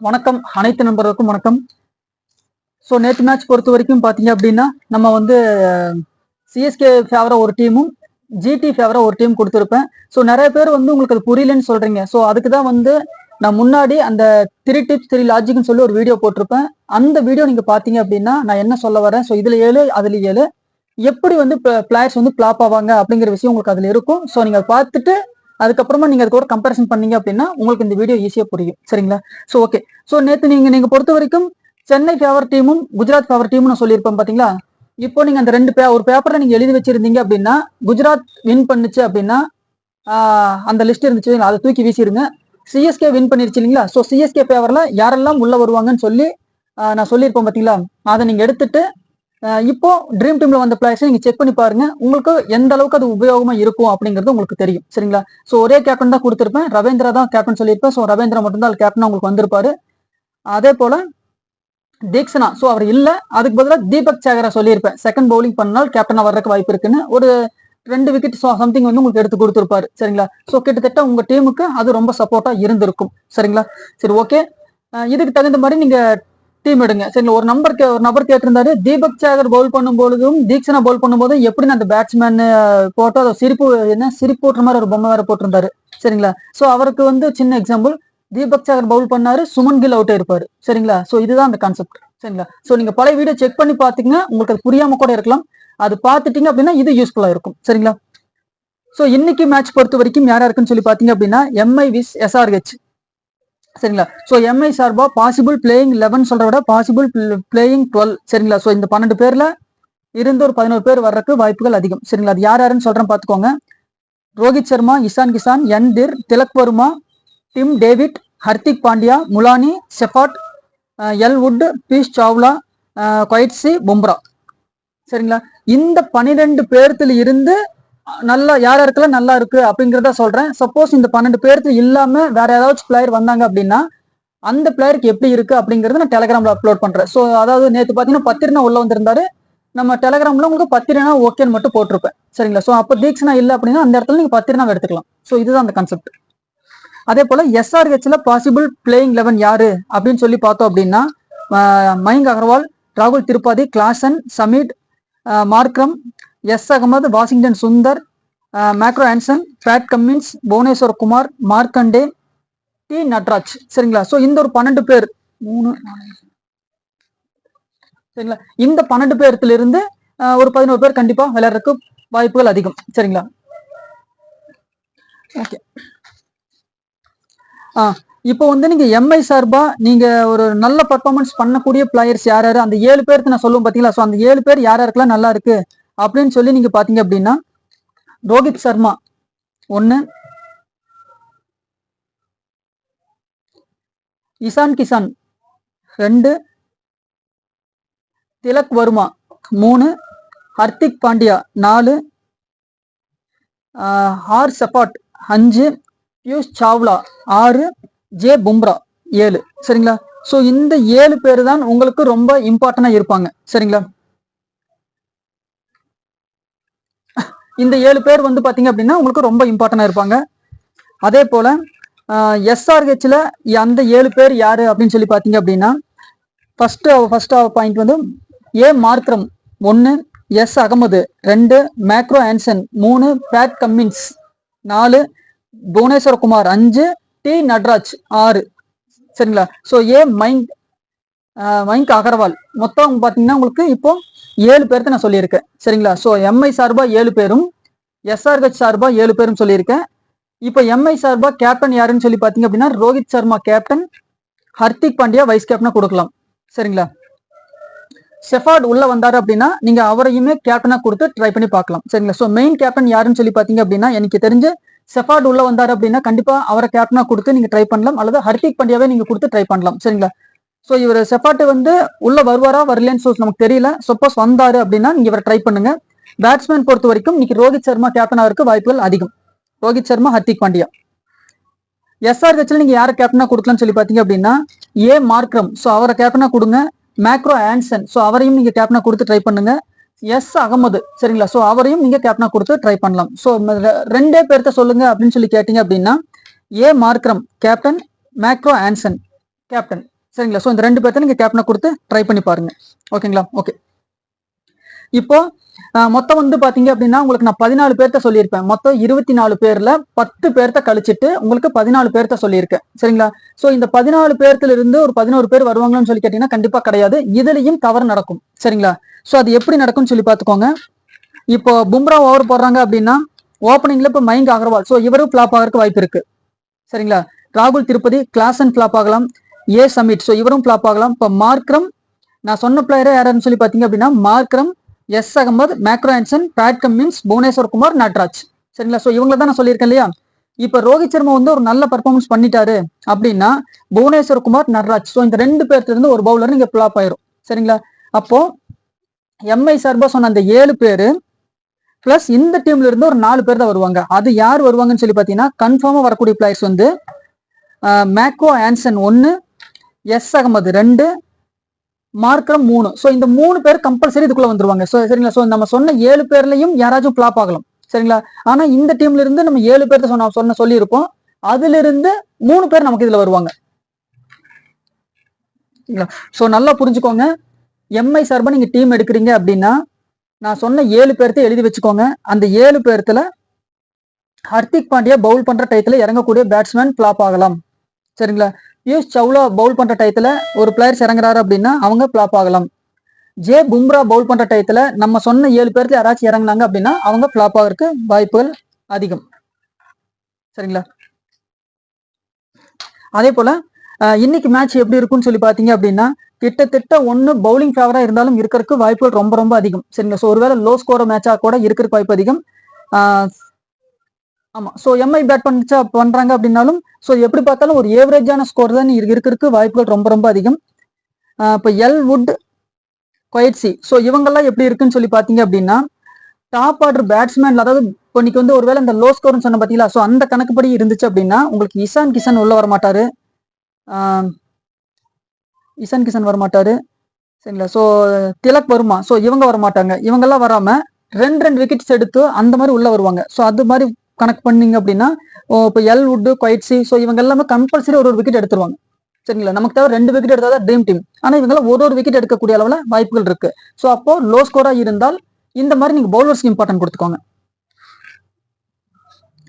வணக்கம். அனைத்து நண்பர்களுக்கும் வணக்கம். ஸோ நேற்று மேட்ச் பொறுத்த வரைக்கும் பார்த்தீங்க அப்படின்னா நம்ம வந்து சிஎஸ்கே ஃபேவராக ஒரு டீமும் ஜிடி ஃபேவராக ஒரு டீம் கொடுத்துருப்பேன். ஸோ நிறைய பேர் வந்து உங்களுக்கு அது புரியலன்னு சொல்றீங்க. ஸோ அதுக்கு தான் வந்து நான் முன்னாடி அந்த த்ரீ டிப்ஸ் த்ரீ லாஜிக்னு சொல்லி ஒரு வீடியோ போட்டிருப்பேன். அந்த வீடியோ நீங்க பார்த்தீங்க அப்படின்னா நான் என்ன சொல்ல வரேன்? ஸோ இதுல ஏழு அதுல ஏழு. எப்படி வந்து பிளேயர்ஸ் வந்து பிளாப் ஆவாங்க அப்படிங்கிற விஷயம் உங்களுக்கு அதுல இருக்கும். ஸோ நீங்க பார்த்துட்டு அதுக்கப்புறமா நீங்க அதுக்கு ஒரு கம்பேரிசன் பண்ணீங்க அப்படின்னா உங்களுக்கு இந்த வீடியோ ஈஸியா புரியும். சரிங்களா? ஸோ ஓகே ஸோ நேத்து நீங்க நீங்க பொறுத்த வரைக்கும் சென்னை ஃபேவர் டீமும் குஜராத் ஃபேவர் டீமும் நான் சொல்லியிருப்பேன் பாத்தீங்களா? இப்போ நீங்க அந்த ரெண்டு பே ஒரு பேப்பர்ல நீங்க எழுதி வச்சிருந்தீங்க அப்படின்னா குஜராத் வின் பண்ணுச்சு அப்படின்னா அந்த லிஸ்ட் இருந்துச்சு. அதை தூக்கி வீசிருங்க. சிஎஸ்கே வின் பண்ணிருச்சு இல்லைங்களா? ஸோ சிஎஸ்கே ஃபேவரில் யாரெல்லாம் உள்ள வருவாங்கன்னு சொல்லி நான் சொல்லியிருப்பேன் பாத்தீங்களா? அதை நீங்க எடுத்துட்டு இப்போ ட்ரீம் டீம்ல வந்த பிளேயர்ஸை நீங்க செக் பண்ணி பாருங்க. உங்களுக்கு எந்த அளவுக்கு அது உபயோகமா இருக்கும் அப்படிங்கிறது உங்களுக்கு தெரியும். சரிங்களா? ஸோ ஒரே கேப்டன் தான் கொடுத்திருப்பேன். ரவீந்திரா தான் கேப்டன் சொல்லியிருப்பேன். ஸோ ரவீந்திரா மட்டும் தான் கேப்டன் உங்களுக்கு வந்திருப்பாரு. அதே போல தீக்ஷனா. ஸோ அவர் இல்ல. அதுக்கு பதிலாக தீபக் சேகரா சொல்லியிருப்பேன். செகண்ட் பவுலிங் பண்ணால் கேப்டனா வர்றதுக்கு வாய்ப்பு இருக்குன்னு. ஒரு ரெண்டு விக்கெட் சம்திங் வந்து உங்களுக்கு எடுத்து கொடுத்துருப்பாரு. சரிங்களா? ஸோ கிட்டத்தட்ட உங்க டீமுக்கு அது ரொம்ப சப்போர்ட்டா இருந்திருக்கும். சரிங்களா? சரி ஓகே இதுக்கு தகுந்த மாதிரி நீங்க டீம் எடுங்க சரிங்களா? ஒரு நம்பர் ஒரு நபர் கேட்டிருந்தாரு. தீபக் சாகர் பவுல் பண்ணும் பொழுதும் தீக்ஷனா பவுல் பண்ணும்போதும் எப்படி அந்த பேட்ஸ்மேன் போட்டோ அதை சிரிப்பு என்ன சிரிப்பு போட்டுற மாதிரி ஒரு பொம்மை வேற போட்டிருந்தாரு. சரிங்களா? ஸோ அவருக்கு வந்து சின்ன எக்ஸாம்பிள் தீபக் சாகர் பவுல் பண்ணாரு. சுமன் கில் அவுட் இருப்பாரு சரிங்களா? சோ இதுதான் அந்த கான்செப்ட் சரிங்களா? சோ நீங்க பழைய வீடியோ செக் பண்ணி பாத்தீங்கன்னா உங்களுக்கு அது புரியாம கூட இருக்கலாம். அது பார்த்துட்டீங்க அப்படின்னா இது யூஸ்ஃபுல்லா இருக்கும். சரிங்களா? சோ இன்னைக்கு மேட்ச் பொறுத்த வரைக்கும் யாரா இருக்குன்னு சொல்லி பாத்தீங்க அப்படின்னா எம்ஐ விஸ் எஸ்ஆர்ஹெச் சரிங்களா? ஸோ எம்ஐ சார்பா பாசிபிள் பிளேயிங் லெவன் சொல்ற விட பாசிபிள் பிளேயிங் டுவெல் சரிங்களா? ஸோ இந்த பன்னெண்டு பேர்ல இருந்து ஒரு பதினோரு பேர் வர்றதுக்கு வாய்ப்புகள் அதிகம். சரிங்களா? அது யார் யாருன்னு சொல்றேன் பார்த்துக்கோங்க. Rohit Sharma Ishan Kishan N Dhir Tilak Varma Tim David Hardik Pandya Mulani Shepherd அஹ், எல் வுட் பீஷ் சாவ்லா அஹ், கொய்ட்ஸி பும்ரா. சரிங்களா? இந்த பனிரெண்டு பேர்த்துல இருந்து நல்லா யார் யாருக்கெல்லாம் நல்லா இருக்கு அப்படிங்கிறத சொல்றேன். சப்போஸ் இந்த பன்னெண்டு பேருக்கு இல்லாம வேற ஏதாச்சும் பிளேயர் வந்தாங்க அப்படின்னா அந்த பிளேயருக்கு எப்படி இருக்கு அப்படிங்கறத நான் டெலகிராம்ல அப்லோட் பண்றேன். ஸோ அதாவது நேற்று பாத்தீங்கன்னா பத்திரனா உள்ள வந்திருந்தாரு. நம்ம டெலகிராம்ல உங்களுக்கு பத்திரனா ஓகேன்னு மட்டும் போட்டிருப்பேன். சரிங்களா? ஸோ அப்போ தீக்ஷனா இல்லை அப்படின்னா அந்த இடத்துல நீங்க பத்திரனா எடுத்துக்கலாம். ஸோ இதுதான் அந்த கான்செப்ட் அதே போல எஸ்ஆர்ஹெச்ல பாசிபிள் பிளேயிங் லெவன் யாரு அப்படின்னு சொல்லி பார்த்தோம் அப்படின்னா ஆஹ் மயங்க் அகர்வால் ராகுல் திருப்பாதி கிளாசன் சமீட் Markram S Ahmed Washington Sundar மேக்ரோ Jansen Pat Cummins Bhuvneshwar Kumar Markande T Natraj. சரிங்களா? ஸோ இந்த ஒரு பன்னெண்டு பேர் மூணு சரிங்களா? இந்த பன்னெண்டு பேர்த்துல இருந்து ஒரு பதினோரு பேர் கண்டிப்பா விளையாடுறதுக்கு வாய்ப்புகள் அதிகம். சரிங்களா? ஓகே ஆ இப்போ வந்து நீங்க எம்ஐ சார்பா நீங்க ஒரு நல்ல பர்ஃபார்மன்ஸ் பண்ணக்கூடிய பிளேயர்ஸ் யார் யாரு? அந்த ஏழு பேருக்கு நான் சொல்லுவேன் பாத்தீங்களா? ஸோ அந்த ஏழு பேர் யார் யாருக்கெல்லாம் நல்லா இருக்கு? அப்படின்னு சொல்லி நீங்க பாத்தீங்க அப்படின்னா ரோஹித் சர்மா. ஒன்னு இசான் கிசான். ரெண்டு. திலக் வர்மா. மூணு. ஹர்திக் பாண்டியா. நாலு. ஆர் ஹார் செபாட். அஞ்சு. பியூஷ் சாவ்லா. ஆறு. ஜே பும்ரா. ஏழு. சரிங்களா? ஸோ இந்த ஏழு பேர் தான் உங்களுக்கு ரொம்ப இம்பார்ட்டண்டாக இருப்பாங்க. சரிங்களா? இந்த ஏழு பேர் வந்து பார்த்தீங்க அப்படின்னா உங்களுக்கு ரொம்ப இம்பார்ட்டண்டா இருப்பாங்க. அதே போல் எஸ்ஆர்ஹெச்சில் அந்த ஏழு பேர் யார் அப்படின்னு சொல்லி பார்த்தீங்க அப்படின்னா ஃபஸ்ட்டு ஃபர்ஸ்ட் பாயிண்ட் வந்து ஏ மார்க்ரம் ஒன்று எஸ் அகமது ரெண்டு மேக்ரோ ஆன்சன் மூணு பேட் கம்மின்ஸ் நாலு புவனேஸ்வர குமார் அஞ்சு டி நட்ராஜ் ஆறு. சரிங்களா? So A mind Mayank Agarwal. மொத்தம் பார்த்தீங்கன்னா உங்களுக்கு இப்போ ஏழு பேர்த்த நான் சொல்லியிருக்கேன். சரிங்களா? ஸோ எம்ஐ சார்பா ஏழு பேரும் எஸ்ஆர்ஹெச் சார்பா ஏழு பேரும் சொல்லியிருக்கேன். இப்போ எம்ஐ சார்பா கேப்டன் யாருன்னு சொல்லி பார்த்தீங்க அப்படின்னா ரோஹித் சர்மா கேப்டன் ஹர்திக் பாண்டியா வைஸ் கேப்டனா கொடுக்கலாம். சரிங்களா? செஃபார்ட் உள்ள வந்தாரு அப்படின்னா நீங்க அவரையுமே கேப்டனா கொடுத்து ட்ரை பண்ணி பார்க்கலாம். சரிங்களா? ஸோ மெயின் கேப்டன் யாருன்னு சொல்லி பார்த்தீங்க அப்படின்னா எனக்கு தெரிஞ்சு செஃபார்ட் உள்ள வந்தாரு அப்படின்னா கண்டிப்பா அவரை கேப்டனா கொடுத்து நீங்க ட்ரை பண்ணலாம். அல்லது ஹர்திக் பாண்டியாவே நீங்க கொடுத்து ட்ரை பண்ணலாம். சரிங்களா? ஸோ இவர் செஃபாட்டு வந்து உள்ள வருவாரா வரலன்னு சொல்லி நமக்கு தெரியல. சப்போஸ் வந்தாரு அப்படின்னா நீங்க இவரை ட்ரை பண்ணுங்க. பேட்ஸ்மேன் பொறுத்த வரைக்கும் இன்னைக்கு ரோஹித் சர்மா கேப்டனா இருக்க வாய்ப்புகள் அதிகம். ரோஹித் சர்மா ஹர்திக் பாண்டியா எஸ்ஆர்ஹெச்ல நீங்க யாரை கேப்டனா கொடுக்கலாம்னு சொல்லி பாத்தீங்க அப்படின்னா ஏ மார்க்ரம் ஸோ அவரை கேப்டனா கொடுங்க. மேக்ரோ ஆன்சன் ஸோ அவரையும் நீங்க கேப்டனா கொடுத்து ட்ரை பண்ணுங்க. எஸ் அகமது சரிங்களா? ஸோ அவரையும் நீங்க கேப்டனா கொடுத்து ட்ரை பண்ணலாம். ஸோ ரெண்டே பேர்த்த சொல்லுங்க அப்படின்னு சொல்லி கேட்டீங்க அப்படின்னா ஏ மார்க்ரம் கேப்டன் மேக்ரோ ஆன்சன் கேப்டன் சரிங்களா? ஸோ இந்த ரெண்டு பேர்த்த நீங்கள் கேப்டனை கொடுத்து ட்ரை பண்ணி பாருங்க. ஓகேங்களா ஓகே இப்போ மொத்தம் வந்து பாத்தீங்க அப்படின்னா உங்களுக்கு நான் பதினாலு பேர்த்த சொல்லியிருப்பேன். மொத்தம் இருபத்தி நாலு பேர்ல பத்து பேர்த்த கழிச்சிட்டு உங்களுக்கு பதினாலு பேர்த்த சொல்லியிருக்கேன். சரிங்களா? சோ இந்த பதினாலு பேர்த்துல இருந்து ஒரு பதினோரு பேர் வருவாங்கன்னு சொல்லி கேட்டீங்கன்னா கண்டிப்பா கிடையாது. இதுலயும் தவறு நடக்கும். சரிங்களா? சோ அது எப்படி நடக்கும்னு சொல்லி பாத்துக்கோங்க. இப்போ பும்ரா ஓவர் போடுறாங்க அப்படின்னா ஓப்பனிங்ல இப்போ மயங்க் அகர்வால். சோ இவரும் பிளாப் ஆகிறதுக்கு வாய்ப்பு இருக்கு. சரிங்களா? ராகுல் திருப்பதி கிளாஸ் அண்ட் பிளாப் ஆகலாம். ஏ சமிட் ஸோ இவரும் ஃபிளாப் ஆகலாம். இப்போ மார்க்ரம் நான் சொன்ன பிளேயரே யாருன்னு சொல்லி பார்த்தீங்க அப்படின்னா Markram S Ahmed macro Jansen Pat Cummins Bhuvneshwar Kumar Natraj. சரிங்களா? ஸோ இவங்கள தான் நான் சொல்லியிருக்கேன் இல்லையா? இப்போ ரோஹித் சர்மா வந்து ஒரு நல்ல பர்ஃபார்மன்ஸ் பண்ணிட்டாரு அப்படின்னா புவனேஸ்வர் குமார் நட்ராஜ். ஸோ இந்த ரெண்டு பேர்த்துல இருந்து ஒரு பவுலர் இங்கே ஃபிளாப் ஆயிரும். சரிங்களா? அப்போ எம்ஐ சார்பா சொன்ன அந்த ஏழு பேர் பிளஸ் இந்த டீம்ல இருந்து ஒரு நாலு பேர் தான் வருவாங்க. அது யார் வருவாங்கன்னு சொல்லி பார்த்தீங்கன்னா கன்ஃபார்மாக வரக்கூடிய பிளேயர்ஸ் வந்து மேக்கோ ஆன்சன் ஒன்று எஸ் அகமது ரெண்டு மார்க்கரம் மூணு. ஸோ இந்த மூணு பேர் கம்பல்சரி இதுக்குள்ள வந்துருவாங்க. ஸோ சரிங்களா? ஸோ நம்ம சொன்ன ஏழு பேர்லையும் யாராச்சும் ஃபிளாப் ஆகலாம். சரிங்களா? ஆனா இந்த டீம்ல இருந்து நம்ம ஏழு பேர்த்த சொன்ன சொன்ன சொல்லியிருப்போம். அதுல இருந்து மூணு பேர் நமக்கு இதுல வருவாங்க. ஸோ நல்லா புரிஞ்சுக்கோங்க. எம்ஐ சார்பாக நீங்கள் டீம் எடுக்கிறீங்க அப்படின்னா நான் சொன்ன ஏழு பேர்த்த எழுதி வச்சுக்கோங்க. அந்த ஏழு பேர்த்துல ஹர்திக் பாண்டியா பவுல் பண்ற டயத்துல இறங்கக்கூடிய பேட்ஸ்மேன் ஃபிளாப் ஆகலாம். சரிங்களா? பியூஷ் சவுலா பவுல் பண்ற டயத்துல ஒரு பிளேயர்ஸ் இறங்குறாரு அப்படின்னா அவங்க ஃபிளாப் ஆகலாம். ஜே பும்ரா பவுல் பண்ற டயத்துல நம்ம சொன்ன ஏழு பேர்த்துல யாராச்சும் இறங்குனாங்க அப்படின்னா அவங்க ஃபிளாப் ஆகிறதுக்கு வாய்ப்புகள் அதிகம். சரிங்களா? அதே போல இன்னைக்கு மேட்ச் எப்படி இருக்கும்னு சொல்லி பாத்தீங்க அப்படின்னா கிட்டத்தட்ட ஒன்னு பவுலிங் ஃபேவரா இருந்தாலும் இருக்கிறதுக்கு வாய்ப்புகள் ரொம்ப ரொம்ப அதிகம். சரிங்களா? ஸோ ஒருவேளை லோ ஸ்கோர மேட்சா கூட இருக்கிறதுக்கு வாய்ப்பு அதிகம். ஆஹ், ஆமா. ஸோ எம்ஐ பேட் பண்ணிச்சா பண்றாங்க அப்படின்னாலும் ஸோ எப்படி பார்த்தாலும் ஒரு ஏவரேஜான ஸ்கோர் தான் இருக்கிறதுக்கு வாய்ப்புகள் ரொம்ப ரொம்ப அதிகம். இப்போ எல் வுட் கொயட்சி ஸோ இவங்கெல்லாம் எப்படி இருக்குன்னு சொல்லி பார்த்தீங்க அப்படின்னா டாப் ஆர்டர் பேட்ஸ்மேன் அதாவது இப்போ இன்னைக்கு வந்து ஒருவேளை இந்த லோ ஸ்கோர்னு சொன்ன பார்த்தீங்களா ஸோ அந்த கணக்குப்படி இருந்துச்சு அப்படின்னா உங்களுக்கு இசான் கிஷன் உள்ள வரமாட்டாரு. இசான் கிஷன் வரமாட்டாரு. சரிங்களா? ஸோ திலக் வருமா? ஸோ இவங்க வர மாட்டாங்க இவங்கெல்லாம் வராம ரெண்டு ரெண்டு விக்கெட்ஸ் எடுத்து அந்த மாதிரி உள்ள வருவாங்க. ஸோ அது மாதிரி கனெக்ட் பண்ணீங்க அப்படின்னா இப்போ எல் உட்டு கொயிட்ஸி ஸோ இவங்க எல்லாமே கம்பல்சரி ஒரு ஒரு விக்கெட் எடுத்துருவாங்க. சரிங்களா? நமக்கு தேவை ரெண்டு விக்கெட் எடுத்தால் தான் ட்ரீம் டீம் ஆனால் இவங்கெல்லாம் ஒரு ஒரு விக்கெட் எடுக்கக்கூடிய அளவில் வாய்ப்புகள் இருக்கு. ஸோ அப்போ லோ ஸ்கோரா இருந்தால் இந்த மாதிரி நீங்க பவுலர்ஸ்க்கு இம்பார்ட்டன்ட் கொடுத்துக்கோங்க.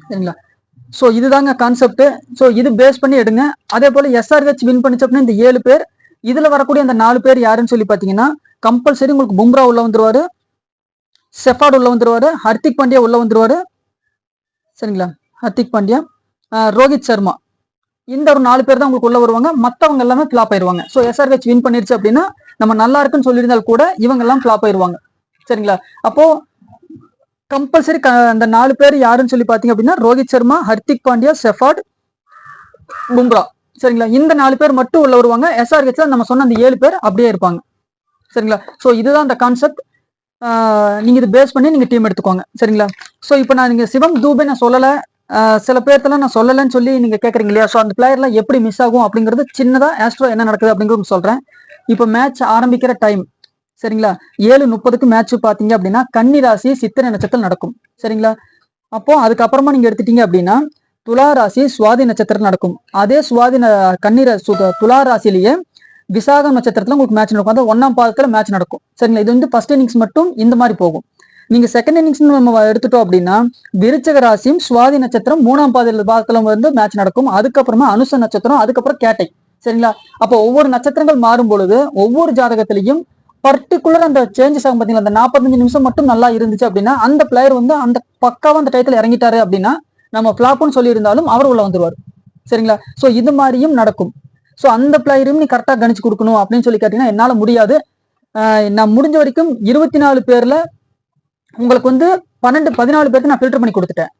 சரிங்களா? ஸோ இதுதாங்க கான்செப்ட் ஸோ இது பேஸ் பண்ணி எடுங்க. அதே போல எஸ்ஆர்ஹெச் வின் பண்ணிச்சு அப்படின்னா இந்த ஏழு பேர் இதுல வரக்கூடிய அந்த நாலு பேர் யாருன்னு சொல்லி பாத்தீங்கன்னா கம்பல்சரி உங்களுக்கு பும்ரா உள்ள வந்துருவாரு செஃபாட் உள்ள வந்துருவாரு ஹர்திக் பாண்டியா உள்ள வந்துருவாரு சரிங்களா? ஹர்திக் பாண்டியா. ரோஹித் சர்மா. இந்த ஒரு நாலு பேர் தான் உங்களுக்கு உள்ள வருவாங்க. மற்றவங்க எல்லாமே ஃபிளாப் ஆயிருவாங்க. ஸோ எஸ்ஆர்ஹெச் வின் பண்ணிருச்சு அப்படின்னா நம்ம நல்லா இருக்குன்னு சொல்லியிருந்தால் கூட இவங்க எல்லாம் ஃபிளாப் ஆயிருவாங்க. சரிங்களா? அப்போ கம்பல்சரி அந்த நாலு பேர் யாருன்னு சொல்லி பாத்தீங்க அப்படின்னா ரோஹித் சர்மா ஹர்திக் பாண்டியா செஃபாட் பும்ரா. சரிங்களா? இந்த நாலு பேர் மட்டும் உள்ள வருவாங்க. எஸ்ஆர்ஹெச்ல நம்ம சொன்ன அந்த ஏழு பேர் அப்படியே இருப்பாங்க. சரிங்களா? ஸோ இதுதான் அந்த கான்செப்ட் நீங்கள் இது பேஸ் பண்ணி நீங்கள் டீம் எடுத்துக்கோங்க. சரிங்களா? ஸோ இப்போ நான் நீங்கள் சிவம் தூபே நான் சொல்லலை. சில பேர்த்தெல்லாம் நான் சொல்லலைன்னு சொல்லி நீங்கள் கேட்குறீங்க இல்லையா? ஸோ அந்த பிளேயர்லாம் எப்படி மிஸ் ஆகும் அப்படிங்கிறது சின்னதாக ஆஸ்ட்ரோ என்ன நடக்குது அப்படிங்கிறது சொல்கிறேன் இப்போ மேட்ச் ஆரம்பிக்கிற டைம் சரிங்களா? ஏழு முப்பதுக்கு மேட்ச் பார்த்தீங்க அப்படின்னா கன்னி ராசி சித்திரை நட்சத்திரம் நடக்கும். சரிங்களா? அப்போ அதுக்கப்புறமா நீங்க எடுத்துட்டீங்க அப்படின்னா துலா ராசி சுவாதி நட்சத்திரம் நடக்கும். அதே சுவாதி ந- கன்னி சு- துலா ராசிலேயே விசாகம் நட்சத்திரத்துல உங்களுக்கு மேட்ச் நடக்கும். அதாவது ஒன்னாம் பாகத்துல மேட்ச் நடக்கும். சரிங்களா? இது வந்து ஃபர்ஸ்ட் இன்னிங்ஸ் மட்டும் இந்த மாதிரி போகும். நீங்க செகண்ட் இன்னிங்ஸ் நம்ம எடுத்துட்டோம் அப்படின்னா விருச்சக ராசியும் சுவாதி நட்சத்திரம் மூணாம் பாதையில பாகத்துல வந்து மேட்ச் நடக்கும். அதுக்கப்புறமா அனுச நட்சத்திரம் அதுக்கப்புறம் கேட்டை. சரிங்களா? அப்போ ஒவ்வொரு நட்சத்திரங்கள் மாறும் பொழுது ஒவ்வொரு ஜாதகத்திலையும் பர்டிகுலர் அந்த சேஞ்சஸ் ஆகும் பாத்தீங்களா அந்த நாற்பத்தஞ்சு நிமிஷம் மட்டும் நல்லா இருந்துச்சு அப்படின்னா அந்த பிளேயர் வந்து அந்த பக்காவாக அந்த டயத்துல இறங்கிட்டாரு அப்படின்னா நம்ம ஃபிளாப்னு சொல்லியிருந்தாலும் அவர் உள்ள வந்துருவார். சரிங்களா? சோ இது மாதிரியும் நடக்கும். ஸோ அந்த பிளேயரையும் நீ கரெக்டாக கணிச்சு கொடுக்கணும் அப்படின்னு சொல்லி கேட்டீங்கன்னா என்னால் முடியாது. நான் முடிஞ்ச வரைக்கும் இருபத்தி நாலு பேர்ல உங்களுக்கு வந்து பன்னெண்டு பதினாலு பேர்த்து நான் ஃபில்டர் பண்ணி கொடுத்துட்டேன்.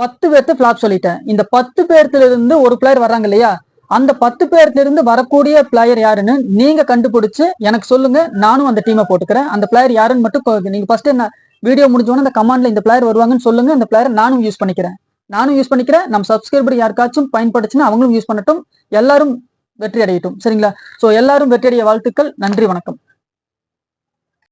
பத்து பேர்த்த ஃபிளாப் சொல்லிட்டேன். இந்த பத்து பேர்த்துல இருந்து ஒரு பிளேயர் வர்றாங்க இல்லையா? அந்த பத்து பேர்த்துல இருந்து வரக்கூடிய பிளேயர் யாருன்னு நீங்க கண்டுபிடிச்சு எனக்கு சொல்லுங்க. நானும் அந்த டீமை போட்டுக்கிறேன். அந்த பிளேயர் யாருன்னு மட்டும் நீங்கள் நீங்க ஃபர்ஸ்ட் என்ன வீடியோ முடிஞ்சோன்னு அந்த கமாண்ட்ல இந்த பிளேயர் வருவாங்கன்னு சொல்லுங்க. அந்த பிளேயரை நானும் யூஸ் பண்ணிக்கிறேன். நானும் யூஸ் பண்ணிக்கிறேன். நம்ம சப்ஸ்கிரைபர் யாருக்காச்சும் பயன்படுச்சுன்னா அவங்களும் யூஸ் பண்ணட்டும். எல்லாரும் வெற்றி அடையட்டும். சரிங்களா? சோ எல்லாரும் வெற்றி அடைய வாழ்த்துக்கள். நன்றி வணக்கம்.